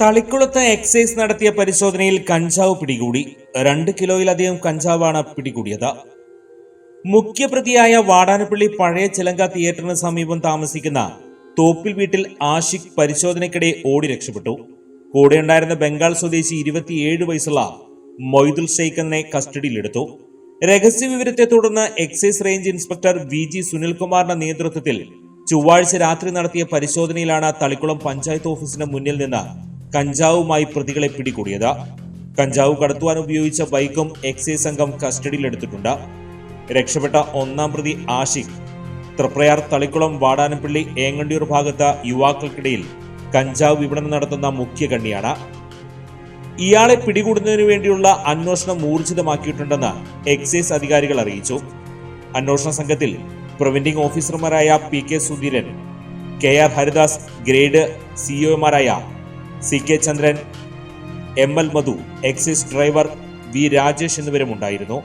തളിക്കുളത്ത് excise നടത്തിയ പരിശോധനയിൽ കഞ്ചാവ് പിടികൂടി. രണ്ട് കിലോയിലധികം കഞ്ചാവാണ് പിടികൂടിയത്. മുഖ്യപ്രതിയായ വാടാനപ്പള്ളി പഴയ ചിലങ്ക തിയേറ്ററിന് സമീപം താമസിക്കുന്ന തോപ്പിൽ വീട്ടിൽ ആഷിഖ് പരിശോധനയ്ക്കിടെ ഓടി രക്ഷപ്പെട്ടു. കൂടെയുണ്ടായിരുന്ന ബംഗാൾ സ്വദേശി ഇരുപത്തിയേഴ് വയസ്സുള്ള മൊയ്തുൽ ഷെയ്ഖിനെ കസ്റ്റഡിയിലെടുത്തു. രഹസ്യവിവരത്തെ തുടർന്ന് excise range inspector V G സുനിൽകുമാറിന്റെ നേതൃത്വത്തിൽ ചൊവ്വാഴ്ച രാത്രി നടത്തിയ പരിശോധനയിലാണ് തളിക്കുളം പഞ്ചായത്ത് ഓഫീസിന് മുന്നിൽ നിന്ന് കഞ്ചാവുമായി പ്രതികളെ പിടികൂടിയത്. കഞ്ചാവ് കടത്തുവാൻ ഉപയോഗിച്ച ബൈക്കും എക്സൈസ് സംഘം കസ്റ്റഡിയിലെടുത്തിട്ടുണ്ട്. രക്ഷപ്പെട്ട ഒന്നാം പ്രതി ആഷിഖ് തൃപ്രയാർ തളിക്കുളം വാടാനപ്പള്ളി ഏങ്ങണ്ടിയൂർ ഭാഗത്ത് യുവാക്കൾക്കിടയിൽ കഞ്ചാവ് വിപണനം നടത്തുന്ന മുഖ്യ കണ്ണിയാണ്. ഇയാളെ പിടികൂടുന്നതിനു വേണ്ടിയുള്ള അന്വേഷണം ഊർജിതമാക്കിയിട്ടുണ്ടെന്ന് എക്സൈസ് അധികാരികൾ അറിയിച്ചു. അന്വേഷണ സംഘത്തിൽ പ്രിവന്റിംഗ് ഓഫീസർമാരായ P K Sudheeran K R Haridas grade സിഇഒമാരായ C K Chandran M L Madhu excise driver V Rajesh എന്നിവരും ഉണ്ടായിരുന്നു